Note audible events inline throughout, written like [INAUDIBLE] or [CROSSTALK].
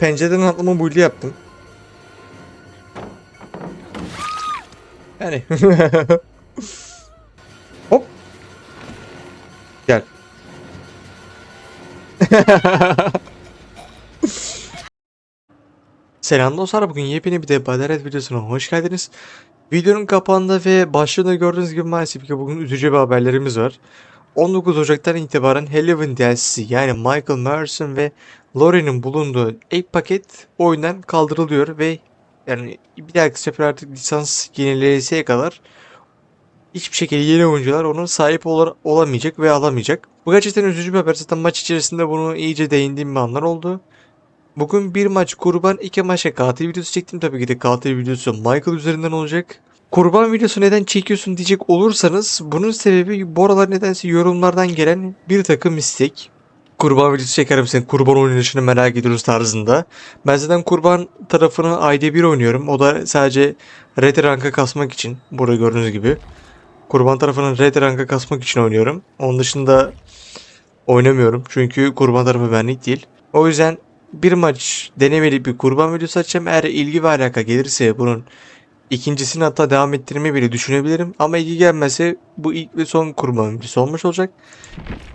pencereden atlama build'i yaptım. Yani. [LAUGHS] Hop. Gel. [LAUGHS] Selam dostlar. Bugün yepyeni bir de Badaret videosuna hoş geldiniz. Videonun kapağında ve başlığında gördüğünüz gibi maalesef ki bugün üzücü bir haberlerimiz var. 19 Ocak'tan itibaren Halloween DLC'si yani Michael Myerson ve Laurie'nin bulunduğu ek paket oyundan kaldırılıyor ve yani bir dahaki sefer artık lisans yenileyesiye kadar hiçbir şekilde yeni oyuncular onun sahip ola- olamayacak ve alamayacak. Bu gerçekten üzücü bir haber. Zaten maç içerisinde bunu iyice değindiğim bir anlar oldu. Bugün bir maç kurban, iki maçta katil videosu çektim. Tabii ki de katil videosu Michael üzerinden olacak. Kurban videosu neden çekiyorsun diyecek olursanız bunun sebebi bu aralar nedense yorumlardan gelen bir takım istek. Kurban videosu çeker misin? Kurban oynanışını merak ediyoruz tarzında. Ben zaten kurban tarafını ayda bir oynuyorum. O da sadece red rank'a kasmak için. Burada gördüğünüz gibi. Kurban tarafını red rank'a kasmak için oynuyorum. Onun dışında oynamıyorum. Çünkü kurban tarafı benlik değil. O yüzden bir maç denemeli bir kurban videosu açacağım. Eğer ilgi ve alaka gelirse bunun ikincisini hatta devam ettirmeyi bile düşünebilirim. Ama ilgi gelmezse bu ilk ve son kurban videosu olmuş olacak.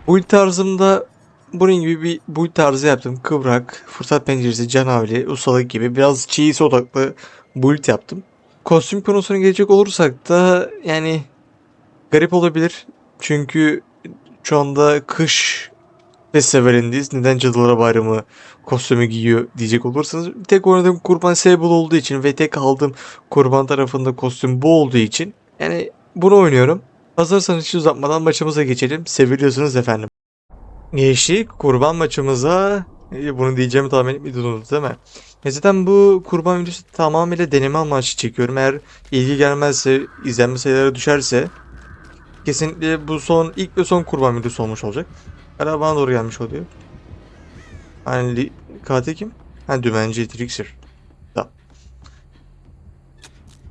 Build tarzımda bunun gibi bir build tarzı yaptım. Kıvrak, fırsat penceresi, canavli, ustalık gibi biraz cheese odaklı build yaptım. Kostüm konusuna gelecek olursak da yani garip olabilir. Çünkü şu anda kış festivallerindeyiz. Neden Cadılar Bayramı kostümü giyiyor diyecek olursanız tek oynadığım kurban Sable olduğu için ve tek aldığım kurban tarafında kostüm bu olduğu için yani bunu oynuyorum. Hazırsanız hiç uzatmadan maçımıza geçelim. Seviliyorsunuz efendim. Geçtik kurban maçımıza. E, Bunu diyeceğimi tahmin etmiyordunuz değil mi? E zaten bu kurban videosu tamamıyla deneme amaçlı çekiyorum. Eğer ilgi gelmezse, izlenme sayıları düşerse kesinlikle bu son ilk ve son kurban videosu olmuş olacak. Hala bana doğru gelmiş oluyor. Hani katil kim? Ha dümenci Trixer. Tamam.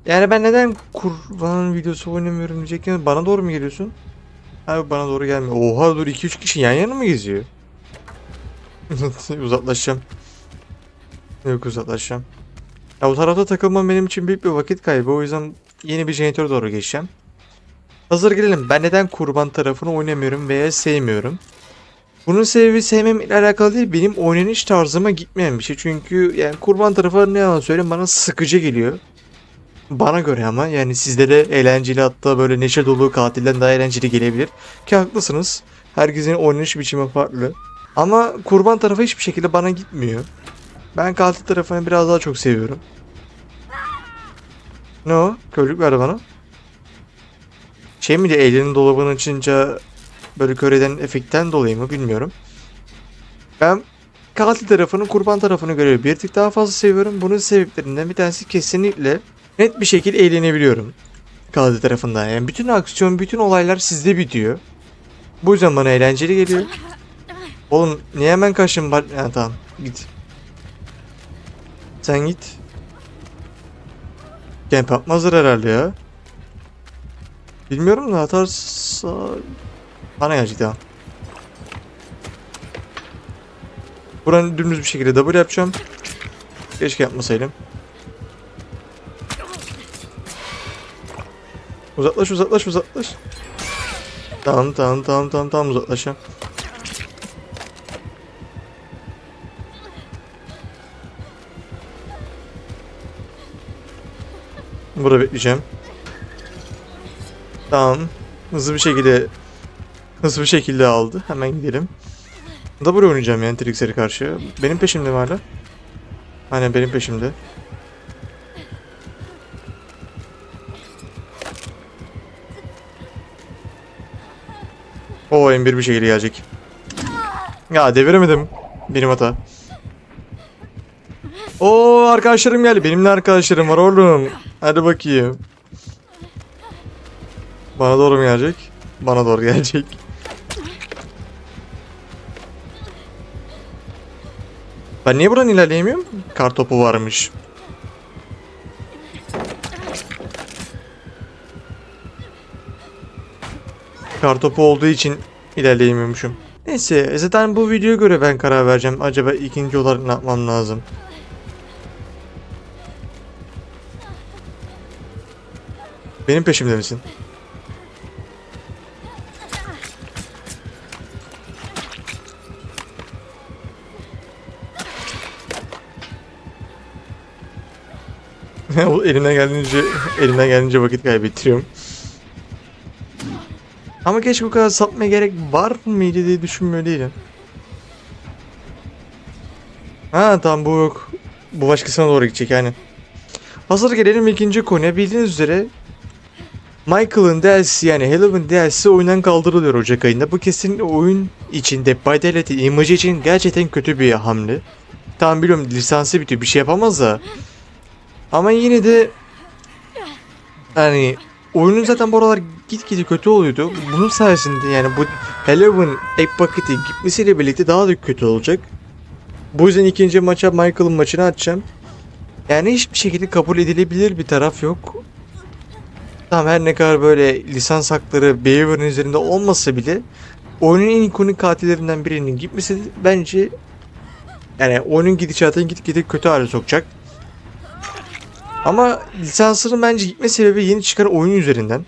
Yani ben neden kurban videosu oynamıyorum diyecekken bana doğru mu geliyorsun? Abi bana doğru gelme. Oha dur 2-3 kişi yan yana mı geziyor? [LAUGHS] uzaklaşacağım. Yok uzaklaşacağım. Ya bu tarafta takılmam benim için büyük bir vakit kaybı. O yüzden yeni bir jeneratöre doğru geçeceğim. Hazır gelelim. Ben neden kurban tarafını oynamıyorum veya sevmiyorum? Bunun sebebi sevmemle alakalı değil. Benim oynanış tarzıma gitmeyen bir şey. Çünkü yani kurban tarafı ne yalan söyleyeyim bana sıkıcı geliyor. Bana göre ama yani sizlere eğlenceli hatta böyle neşe dolu katilden daha eğlenceli gelebilir. Ki haklısınız. Herkesin oynanış biçimi farklı. Ama kurban tarafı hiçbir şekilde bana gitmiyor. Ben katil tarafını biraz daha çok seviyorum. Ne o? Körlük verdi bana. Şey mi de elinin dolabını açınca böyle kör eden efektten dolayı mı bilmiyorum. Ben katil tarafını kurban tarafını göre bir tık daha fazla seviyorum. Bunun sebeplerinden bir tanesi kesinlikle net bir şekilde eğlenebiliyorum. Katil tarafından. Yani bütün aksiyon, bütün olaylar sizde bitiyor. Bu yüzden bana eğlenceli geliyor. Oğlum niye hemen kaçtın? Ha, tamam git. Sen git. Camp yapmazlar herhalde ya. Bilmiyorum da atarsa... Bana tamam. Buranın dümdüz bir şekilde double yapacağım. Keşke yapmasaydım. Uzaklaş uzaklaş uzaklaş. Tamam tamam tamam tamam tamam uzaklaşacağım. Burada bekleyeceğim. Tamam. Hızlı bir şekilde hızlı bir şekilde aldı. Hemen gidelim. Double oynayacağım yani Trixer'e karşı. Benim peşimde mi hala? Aynen benim peşimde. O M1 bir şekilde gelecek. Ya deviremedim. Benim hata. Oo arkadaşlarım geldi. Benim de arkadaşlarım var oğlum. Hadi bakayım. Bana doğru mu gelecek? Bana doğru gelecek. Ben niye buradan ilerleyemiyorum? Kar topu varmış. Kar topu olduğu için ilerleyemiyormuşum. Neyse zaten bu videoya göre ben karar vereceğim. Acaba ikinci olarak ne yapmam lazım? Benim peşimde misin? [LAUGHS] O elimden geldiğince elimden geldiğince vakit kaybettiriyorum. Ama keşke bu kadar sapmaya gerek var mıydı diye düşünmüyor değilim. Ha tamam bu yok. Bu başkasına doğru gidecek yani. Hazır gelelim ikinci konuya. Bildiğiniz üzere Michael'ın DLC yani Halloween DLC oyundan kaldırılıyor Ocak ayında. Bu kesin oyun için Dead by Daylight'in imajı için gerçekten kötü bir hamle. Tamam biliyorum lisansı bitiyor bir şey yapamaz da. Ama yine de hani oyunun zaten bu aralar gitgide kötü oluyordu. Bunun sayesinde yani bu Halloween ek paketi gitmesiyle birlikte daha da kötü olacak. Bu yüzden ikinci maça Michael'ın maçını açacağım. Yani hiçbir şekilde kabul edilebilir bir taraf yok. Tamam her ne kadar böyle lisans hakları Beaver'ın üzerinde olmasa bile oyunun en ikonik katillerinden birinin gitmesi bence yani oyunun gidişatını gitgide kötü hale sokacak. Ama lisansının bence gitme sebebi yeni çıkan oyun üzerinden.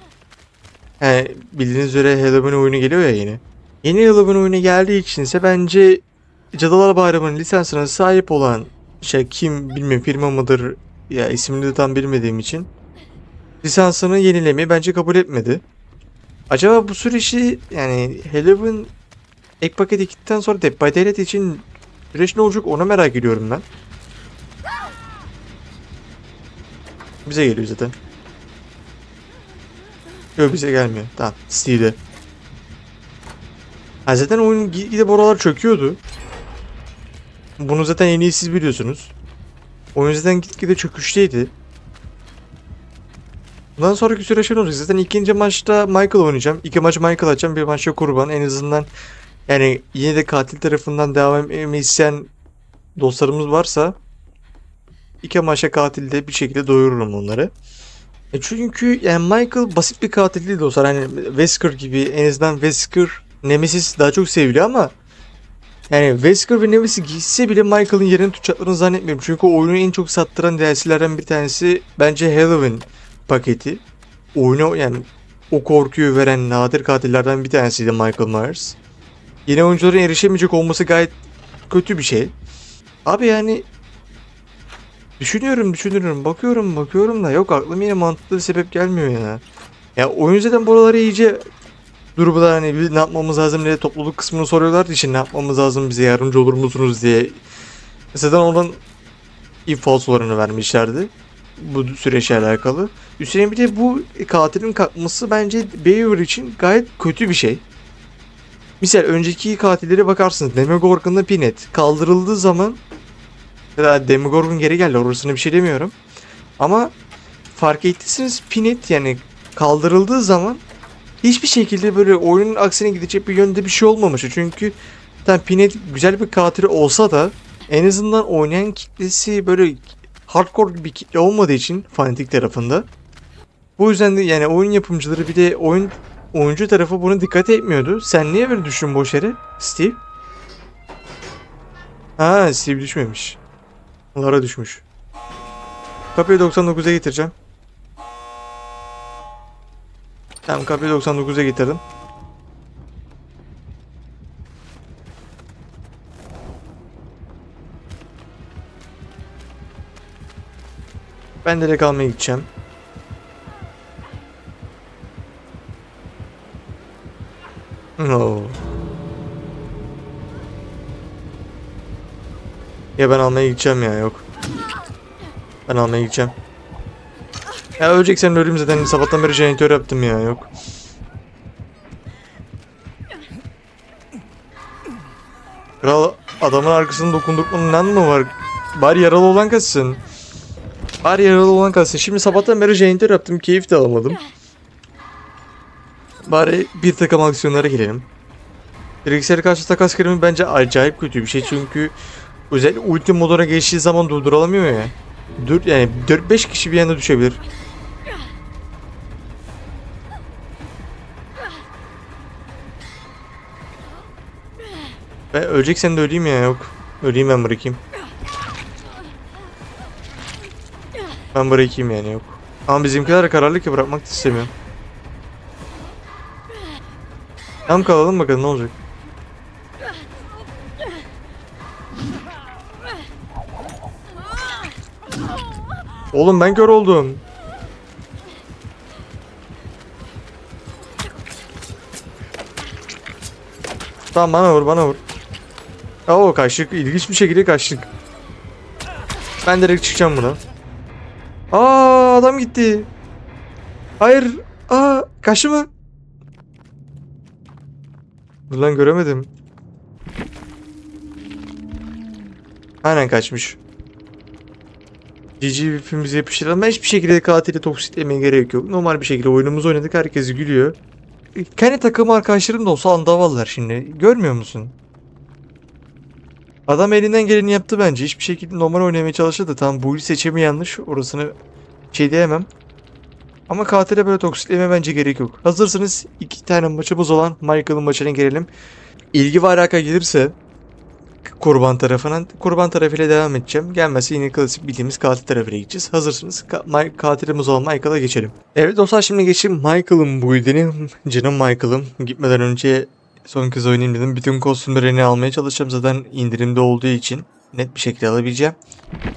Yani bildiğiniz üzere Halloween oyunu geliyor ya yeni. Yeni Halloween oyunu geldiği için ise bence Cadılar Bayramı'nın lisansına sahip olan şey kim bilmiyorum firma mıdır ya ismini de tam bilmediğim için lisansını yenilemeyi bence kabul etmedi. Acaba bu süreçte yani Halloween ek paket gittikten sonra Dead by Daylight için süreç ne olacak onu merak ediyorum ben. Bize geliyor zaten. Yok bize gelmiyor. Tamam. Steve'de. Ha zaten oyun gidip oralar çöküyordu. Bunu zaten en iyi siz biliyorsunuz. Oyun zaten gitgide çöküşteydi. Bundan sonraki süreç ne olacak? Zaten ikinci maçta Michael oynayacağım. İki maç Michael açacağım. Bir maçta kurban. En azından yani yine de katil tarafından devam etmeyi isteyen dostlarımız varsa iki maçta katilde bir şekilde doyururum onları. E çünkü yani Michael basit bir katil değil dostlar. Hani Wesker gibi en azından Wesker Nemesis daha çok seviliyor ama yani Wesker ve Nemesis gitse bile Michael'ın yerini tutacaklarını zannetmiyorum. Çünkü oyunu en çok sattıran DLC'lerden bir tanesi bence Halloween paketi. Oyunu yani o korkuyu veren nadir katillerden bir tanesiydi Michael Myers. Yeni oyuncuların erişemeyecek olması gayet kötü bir şey. Abi yani düşünüyorum düşünüyorum bakıyorum bakıyorum da yok aklıma yine mantıklı bir sebep gelmiyor ya. Ya oyun zaten buraları iyice durumda hani bir ne yapmamız lazım diye topluluk kısmını soruyorlar için ne yapmamız lazım bize yardımcı olur musunuz diye. Zaten ondan infosularını vermişlerdi bu süreçle alakalı. Üstelik bir de bu katilin kalkması bence Beaver için gayet kötü bir şey. Misal önceki katillere bakarsınız. Demogorgon'la Pinet kaldırıldığı zaman da Demogorgon geri geldi orasına bir şey demiyorum. Ama fark ettiyseniz Pinet yani kaldırıldığı zaman hiçbir şekilde böyle oyunun aksine gidecek bir yönde bir şey olmamış. Çünkü tam Pinet güzel bir katil olsa da en azından oynayan kitlesi böyle hardcore bir kitle olmadığı için fanatik tarafında. Bu yüzden de yani oyun yapımcıları bir de oyun oyuncu tarafı bunu dikkat etmiyordu. Sen niye böyle düştün boş yere Steve? Ha Steve düşmemiş. Lara düşmüş. Kapıyı 99'a getireceğim. Tamam kapıyı 99'a getirdim. Ben direkt almaya gideceğim. No. Ya ben almaya gideceğim ya yok. Ben almaya gideceğim. Ya öleceksen öleyim zaten sabahtan beri jeneratör yaptım ya yok. Kral adamın arkasını dokundurmanın mı var? Bari yaralı olan kaçsın. Bari yaralı olan kalsın. Şimdi sabahtan beri jeneratör yaptım. Keyif de alamadım. Bari bir takım aksiyonlara gelelim. Bilgisayar karşı takas kremi bence acayip kötü bir şey çünkü özellikle ulti moduna geçtiği zaman durdurulamıyor ya. Dur yani 4-5 kişi bir anda düşebilir. Ben öleceksen de öleyim ya yok. Öleyim ben bırakayım. Ben bırakayım yani yok. Ama bizimkiler kararlı ki bırakmak da istemiyor. Tam kalalım bakalım ne olacak. Oğlum ben kör oldum. Tamam bana vur bana vur. Oo kaçtık. İlginç bir şekilde kaçtık. Ben direkt çıkacağım buna. Aa adam gitti. Hayır. Aa kaçtı mı? Dur göremedim. Aynen kaçmış. GG VIP'imizi yapıştıralım. Ben hiçbir şekilde katili toksiklemeye gerek yok. Normal bir şekilde oyunumuzu oynadık. Herkes gülüyor. Kendi takım arkadaşlarım da olsa andavallar şimdi. Görmüyor musun? Adam elinden geleni yaptı bence. Hiçbir şekilde normal oynamaya çalıştı tam bu seçimi yanlış. Orasını şey diyemem. Ama katile böyle toksikleme bence gerek yok. Hazırsınız iki tane maçımız olan Michael'ın maçına gelelim. İlgi ve alaka gelirse kurban tarafına kurban tarafıyla devam edeceğim. Gelmezse yine klasik bildiğimiz katil tarafıyla gideceğiz. Hazırsınız ka- Ma- katilimiz olan Michael'a geçelim. Evet dostlar şimdi geçelim Michael'ın build'ini. Canım Michael'ım. Gitmeden önce son kez oynayayım dedim. Bütün kostümlerini almaya çalışacağım. Zaten indirimde olduğu için net bir şekilde alabileceğim.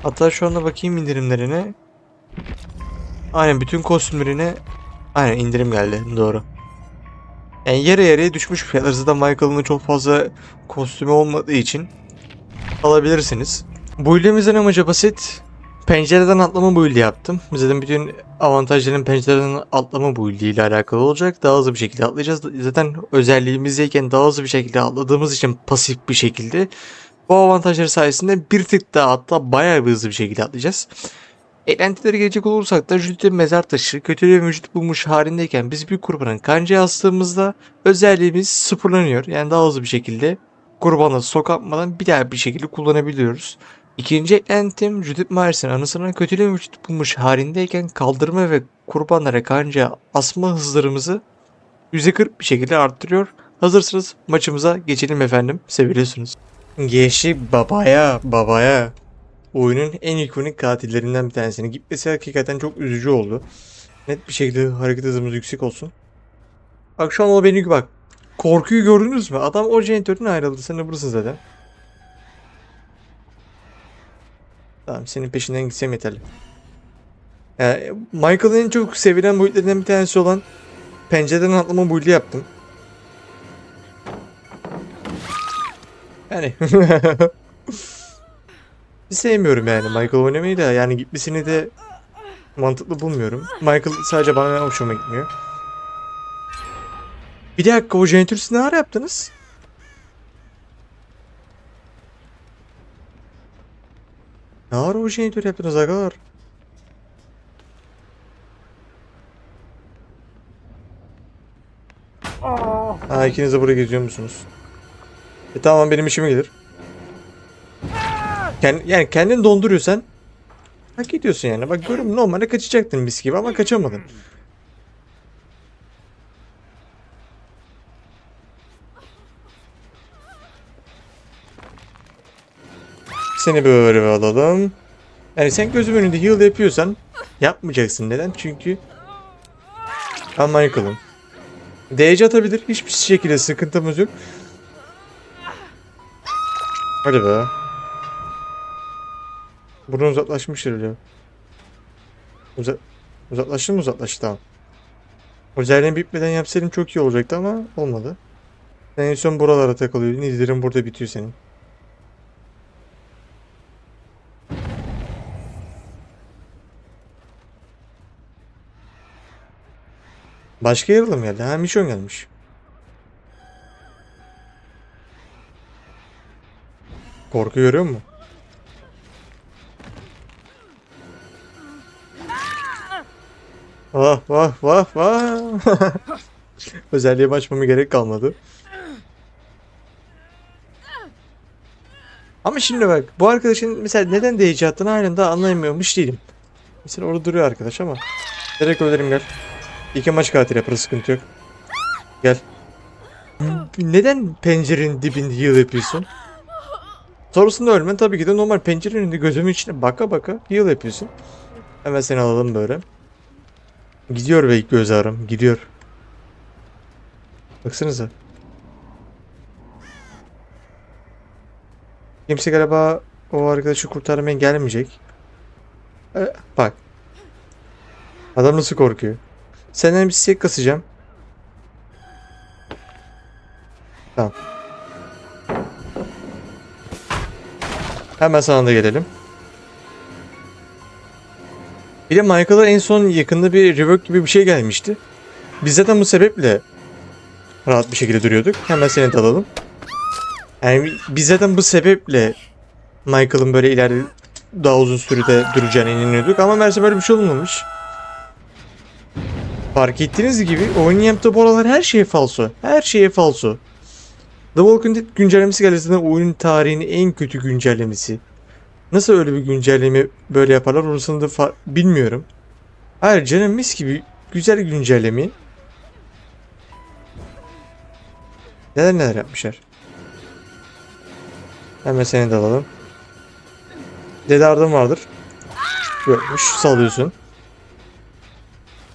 Hatta şu anda bakayım indirimlerine. Aynen bütün kostümlerine aynen indirim geldi. Doğru. Yani yarı yarıya düşmüş fiyatlar. Zaten Michael'ın çok fazla kostümü olmadığı için alabilirsiniz. Build'imizin amacı basit. Pencereden atlama build yaptım. Zaten bütün avantajların pencereden atlama build ile alakalı olacak. Daha hızlı bir şekilde atlayacağız. Zaten özelliğimizdeyken daha hızlı bir şekilde atladığımız için pasif bir şekilde bu avantajları sayesinde bir tık daha hatta bayağı bir hızlı bir şekilde atlayacağız. Eklentilere gelecek olursak da Jüdit'in mezar taşı kötülüğü vücut bulmuş halindeyken biz bir kurbanın kancaya astığımızda özelliğimiz sıfırlanıyor. Yani daha hızlı bir şekilde kurbanı sokatmadan bir daha bir şekilde kullanabiliyoruz. İkinci eklentim Judith Myers'in anısına kötülüğü vücut bulmuş halindeyken kaldırma ve kurbanlara kancaya asma hızlarımızı %40 bir şekilde arttırıyor. Hazırsınız maçımıza geçelim efendim. Seviliyorsunuz. Geçtik babaya babaya. Oyunun en ikonik katillerinden bir tanesini. Gitmesi hakikaten çok üzücü oldu. Net bir şekilde hareket hızımız yüksek olsun. Bak şu an o beni bak. Korkuyu gördünüz mü? Adam o jeneratörden ayrıldı. Sen de buradasın zaten. Tamam senin peşinden gitsem yeterli. Yani Michael'ın en çok sevilen boyutlarından bir tanesi olan pencereden atlama build'i yaptım. Yani [LAUGHS] sevmiyorum yani Michael oynamayı da yani gitmesini de mantıklı bulmuyorum. Michael sadece bana hoşuma gitmiyor. Bir dakika o jeneratörü siz ne ara yaptınız? Ne ara o jeneratörü yaptınız arkadaşlar? Ha ikiniz de buraya geziyor musunuz? E tamam benim işime gelir. Kend, yani kendini donduruyorsan hak ediyorsun yani. Bak görüyorum normalde kaçacaktın mis gibi ama kaçamadın. Seni böyle alalım. Yani sen gözüm önünde heal yapıyorsan yapmayacaksın. Neden? Çünkü ben Michael'ım. DC atabilir. Hiçbir şekilde sıkıntımız yok. Hadi be. Buradan uzaklaşmıştır öyle. Uza uzaklaştı mı uzaklaştı tamam. Özelliğini bitmeden yapsaydım çok iyi olacaktı ama olmadı. En son buralara takılıyordun. İzlerim burada bitiyor senin. Başka yarılı mı geldi? Ha Mission gelmiş. Korku görüyor musun? Vah vah vah vah. [LAUGHS] Özelliği açmama gerek kalmadı. Ama şimdi bak bu arkadaşın mesela neden DC attığını halen daha anlayamıyormuş değilim. Mesela orada duruyor arkadaş ama. Direkt ölerim gel. İki maç katil yaparız sıkıntı yok. Gel. Neden pencerenin dibinde heal yapıyorsun? Sonrasında ölmen tabii ki de normal pencerenin önünde gözümün içine baka baka heal yapıyorsun. Hemen seni alalım böyle. Gidiyor be göz ağrım. Gidiyor. Baksanıza. Kimse galiba o arkadaşı kurtarmaya gelmeyecek. E, bak. Adam nasıl korkuyor. Senden bir siyek kasacağım. Tamam. Hemen sana da gelelim. Bir de Michael'a en son yakında bir rework gibi bir şey gelmişti. Biz zaten bu sebeple rahat bir şekilde duruyorduk. Hemen seni de alalım. Yani biz zaten bu sebeple Michael'ın böyle ileride daha uzun sürede duracağına inanıyorduk ama meğerse böyle bir şey olmamış. Fark ettiğiniz gibi yaptığı bu aralar her şeye falso. Her şeye falso. The Walking Dead güncellemesi geldi zaten oyunun tarihinin en kötü güncellemesi. Nasıl öyle bir güncelleme böyle yaparlar orasını da bilmiyorum. Canım mis gibi güzel güncelleme. Neler neler yapmışlar. Hemen seni de alalım. Dede Ardım vardır. Yokmuş salıyorsun.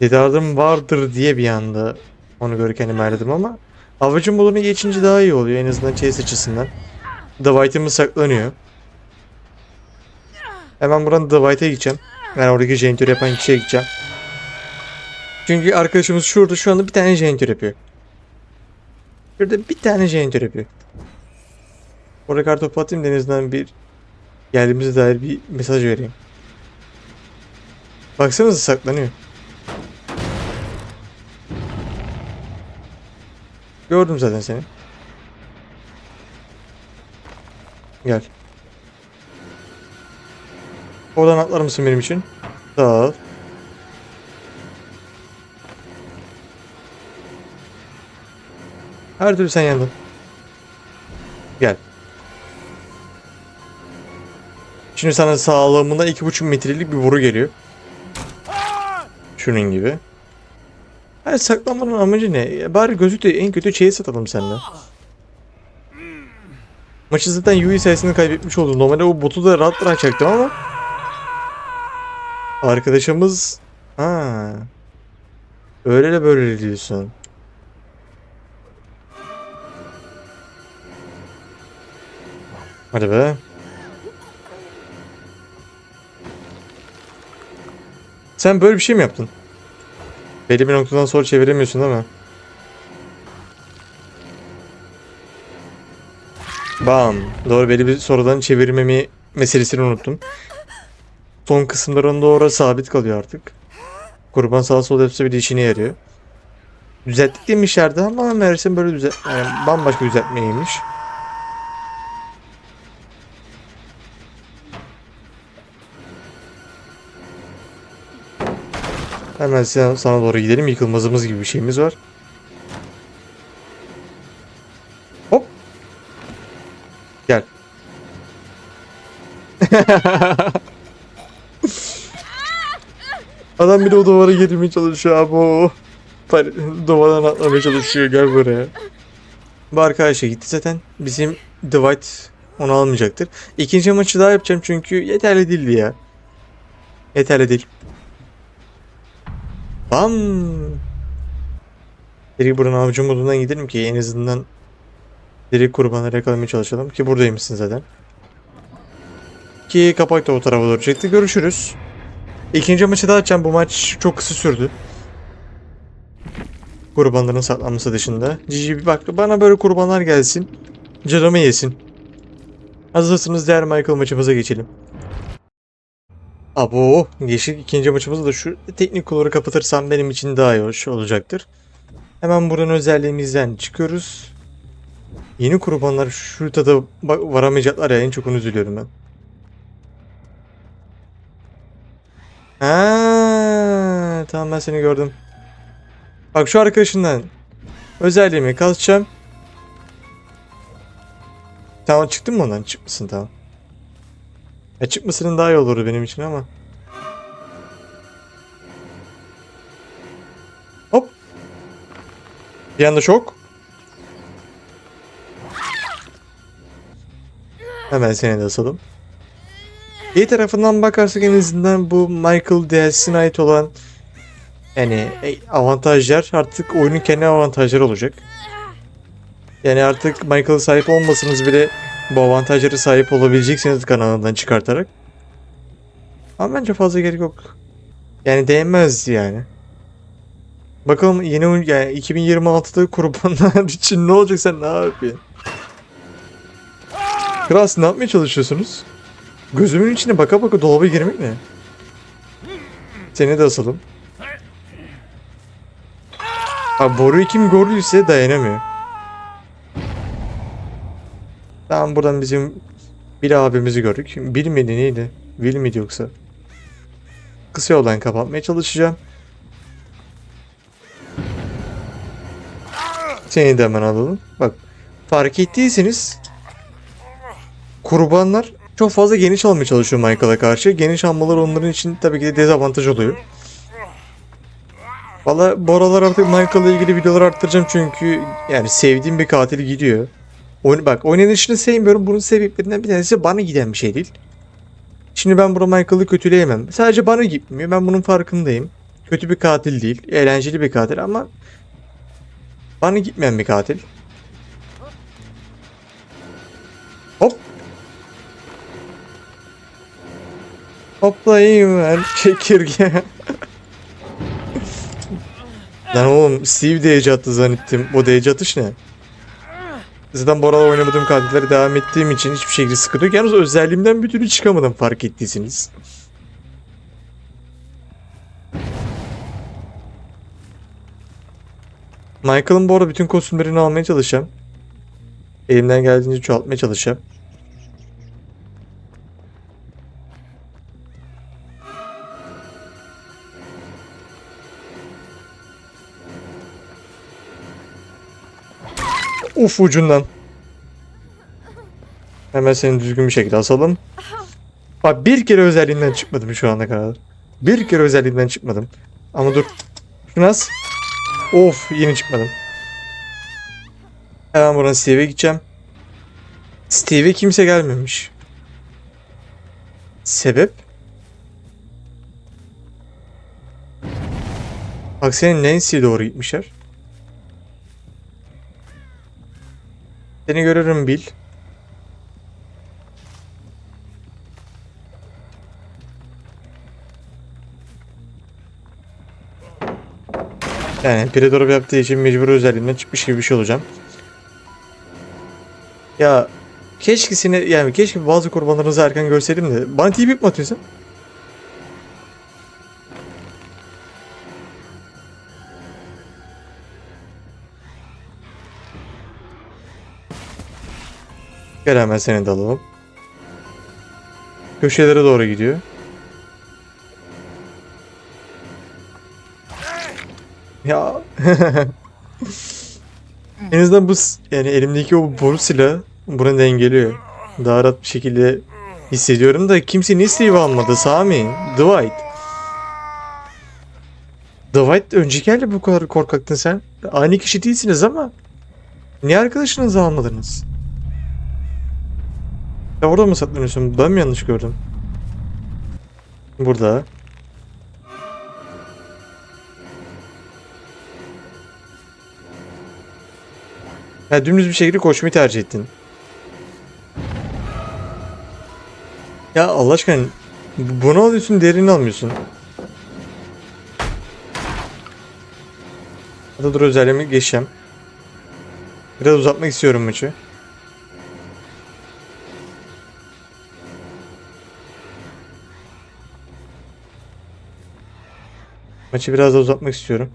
Dede Ardım vardır diye bir anda onu görürken imerledim ama Avcı modunu geçince daha iyi oluyor en azından chase açısından. The White'ımız saklanıyor. Hemen buradan White'a gideceğim. Yani oradaki jeneratör yapan kişiye gideceğim. Çünkü arkadaşımız şurada şu anda bir tane jeneratör yapıyor. Şurada bir tane jeneratör yapıyor. Oraya kartopu atayım da en azından bir geldiğimize dair bir mesaj vereyim. Baksanıza saklanıyor. Gördüm zaten seni. Gel. Oradan atlar mısın benim için? Sağ ol. Her türlü sen yandın. Gel. Şimdi sana iki buçuk metrelik bir boru geliyor. Şunun gibi. Hayır saklanmanın amacı ne? Bari gözü de en kötü şeyi satalım seninle. Maçı zaten Yui sayesinde kaybetmiş oldum. Normalde o botu da rahat bırakacaktım ama Arkadaşımız ha öyle de böyle diyorsun. Hadi be. Sen böyle bir şey mi yaptın? Belli bir noktadan sonra çeviremiyorsun değil mi? Bam. Doğru belli bir sorudan çevirmemi meselesini unuttum. Son kısımlarında doğru sabit kalıyor artık. Kurban sağa sola yapsa bir işine yarıyor. Düzelttik demişlerdi ama meğersem böyle düzelt yani bambaşka düzeltmeymiş. Hemen sana, sana doğru gidelim. Yıkılmazımız gibi bir şeyimiz var. Hop. Gel. [LAUGHS] Adam bir de o duvara girmeye çalışıyor abi Duvardan atlamaya çalışıyor gel buraya. Bu arkadaşa gitti zaten. Bizim Dwight onu almayacaktır. İkinci maçı daha yapacağım çünkü yeterli değildi ya. Yeterli değil. Bam. Direkt buranın avcı modundan gidelim ki en azından direkt kurbanları yakalamaya çalışalım ki buradaymışsın zaten. Ki kapak da o tarafa doğru çekti. Görüşürüz. İkinci maçı daha açacağım. Bu maç çok kısa sürdü. Kurbanların saklanması dışında. Cici bir bak bana böyle kurbanlar gelsin. Canımı yesin. Hazırsınız diğer Michael maçımıza geçelim. Abo yeşil ikinci maçımızı da şu teknik kolları kapatırsam benim için daha iyi hoş olacaktır. Hemen buradan özelliğimizden çıkıyoruz. Yeni kurbanlar şu tada varamayacaklar ya en çok onu üzülüyorum ben. Ha, tamam ben seni gördüm. Bak şu arkadaşından özelliğimi kasacağım. Tamam çıktın mı ondan? Çıkmışsın tamam. Ya çıkmasının daha iyi olurdu benim için ama. Hop. Bir anda şok. Hemen seni de asalım. İyi tarafından bakarsak en azından bu Michael DLC'ne ait olan Yani e, avantajlar artık oyunun kendi avantajları olacak. Yani artık Michael'a sahip olmasanız bile bu avantajları sahip olabileceksiniz kanalından çıkartarak. Ama bence fazla gerek yok. Yani değmez yani. Bakalım yeni oyun yani 2026'da kurbanlar [LAUGHS] için ne olacak sen ne yapıyorsun? Kral siz ne yapmaya çalışıyorsunuz? Gözümün içine baka baka dolaba girmek ne? Seni de asalım. Ha boruyu kim gördüyse dayanamıyor. Tamam buradan bizim bir abimizi gördük. Bill miydi neydi? Will miydi yoksa? Kısa yoldan kapatmaya çalışacağım. Seni de hemen alalım. Bak fark ettiyseniz kurbanlar çok fazla geniş almaya çalışıyor Michael'a karşı. Geniş almalar onların için tabii ki de dezavantaj oluyor. Valla bu aralar artık Michael'la ilgili videolar arttıracağım çünkü yani sevdiğim bir katil gidiyor. Oyun, bak oynanışını sevmiyorum. Bunun sebeplerinden bir tanesi bana giden bir şey değil. Şimdi ben burada Michael'ı kötüleyemem. Sadece bana gitmiyor. Ben bunun farkındayım. Kötü bir katil değil. Eğlenceli bir katil ama bana gitmeyen bir katil. Hop. Hoplayayım ben [LAUGHS] çekirge. Lan oğlum Steve de attı zannettim. O DC atış ne? Zaten bu aralar oynamadığım katillere devam ettiğim için hiçbir şekilde sıkıntı yok. Yalnız özelliğimden bir türlü çıkamadım fark ettiyseniz. Michael'ın bu arada bütün kostümlerini almaya çalışacağım. Elimden geldiğince çoğaltmaya çalışacağım. Uf ucundan. Hemen seni düzgün bir şekilde asalım. Bak bir kere özelliğinden çıkmadım şu ana kadar. Bir kere özelliğinden çıkmadım. Ama dur. Şunu. Of yeni çıkmadım. Hemen buradan Steve'e gideceğim. Steve'e kimse gelmemiş. Sebep? Bak senin Nancy'ye doğru gitmişler. Seni görürüm Bill. Yani Predator yaptığı için mecbur özelliğinden çıkmış gibi bir şey olacağım. Ya keşke seni yani keşke bazı kurbanlarınızı erken görseydim de bana TP mi atıyorsun? Gel hemen seni de alalım. Köşelere doğru gidiyor. Ya. [LAUGHS] en azından bu yani elimdeki o boru silahı bunu dengeliyor. Daha rahat bir şekilde hissediyorum da kimse niye Steve almadı Sami? Dwight. Dwight önceki elde bu kadar korkaktın sen. Aynı kişi değilsiniz ama niye arkadaşınızı almadınız? Ya orada mı saklanıyorsun? Ben mi yanlış gördüm? Burada. Ya dümdüz bir şekilde koşmayı tercih ettin. Ya Allah aşkına bu- bunu alıyorsun derini almıyorsun. Hadi dur özelliğimi geçeceğim. Biraz uzatmak istiyorum maçı. Maçı biraz da uzatmak istiyorum.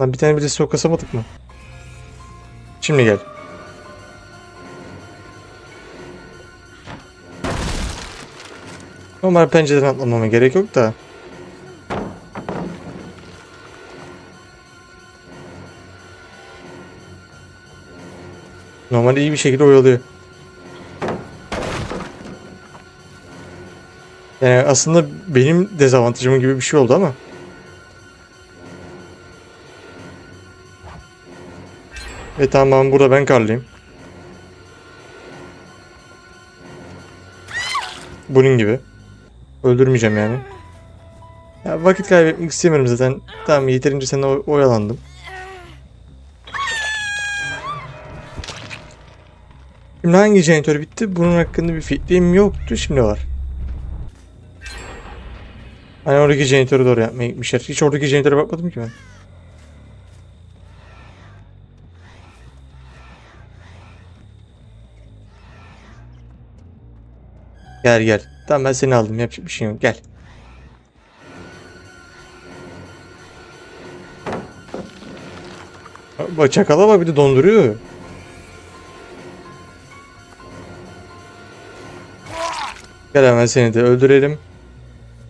Lan bir tane bile stok kasamadık mı? Şimdi gel. Normal pencereden atlamama gerek yok da. Normalde iyi bir şekilde oyalıyor. Yani aslında benim dezavantajım gibi bir şey oldu ama. E tamam burada ben karlıyım. Bunun gibi. Öldürmeyeceğim yani. Ya vakit kaybetmek istemiyorum zaten. Tamam yeterince oy- oyalandım. Şimdi hangi jeneratör bitti? Bunun hakkında bir fikrim yoktu. Şimdi var. Hani oradaki jeneratörü doğru yapmaya gitmişler. Hiç oradaki jeneratöre bakmadım ki ben. Gel gel. Tamam ben seni aldım. Yapacak bir şey yok. Gel. Bak çakala bak bir de donduruyor. Gel hemen seni de öldürelim.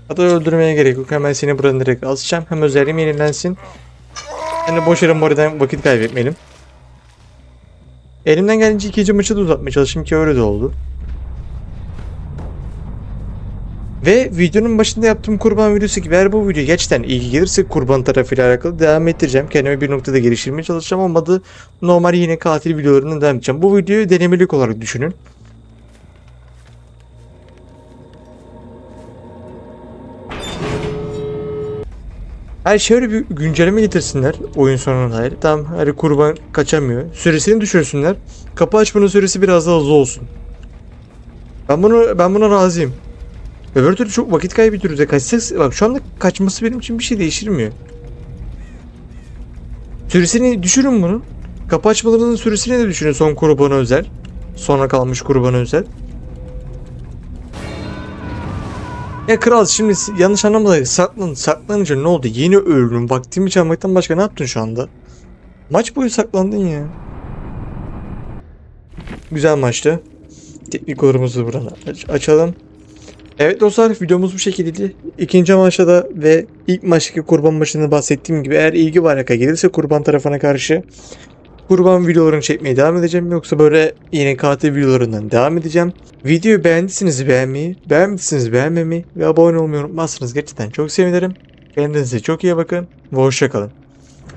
Hatta öldürmeye gerek yok. Hemen seni buradan direkt asacağım. Hem özelliğim yenilensin. De boş yere moriden vakit kaybetmeyelim. Elimden gelince ikinci maçı da uzatmaya çalıştım ki öyle de oldu. Ve videonun başında yaptığım kurban videosu gibi eğer bu video gerçekten ilgi gelirse kurban tarafıyla alakalı devam ettireceğim. Kendimi bir noktada geliştirmeye çalışacağım. Olmadı normal yine katil videolarından devam edeceğim. Bu videoyu denemelik olarak düşünün. Her şey öyle bir güncelleme getirsinler oyun sonuna dair. Tamam hani kurban kaçamıyor. Süresini düşürsünler. Kapı açmanın süresi biraz daha hızlı olsun. Ben bunu ben buna razıyım. Öbür türlü çok vakit kaybediyoruz ya. Kaçsak, bak şu anda kaçması benim için bir şey değiştirmiyor. Süresini düşürün bunun. Kapı açmalarının süresini de düşünün son kurbana özel. Sonra kalmış kurbana özel. Ya kral şimdi yanlış anlamadı. Saklan, saklanınca ne oldu? Yeni öldüm. Vaktimi çalmaktan başka ne yaptın şu anda? Maç boyu saklandın ya. Güzel maçtı. Teknik kodumuzu buradan aç- açalım. Evet dostlar videomuz bu şekildeydi. İkinci maçta da ve ilk maçtaki kurban maçında bahsettiğim gibi eğer ilgi var alaka gelirse kurban tarafına karşı kurban videolarını çekmeye devam edeceğim. Yoksa böyle yine katil videolarından devam edeceğim. Videoyu beğendiyseniz beğenmeyi, beğenmediyseniz beğenmemeyi ve abone olmayı unutmazsınız. Gerçekten çok sevinirim. Kendinize çok iyi bakın ve hoşçakalın.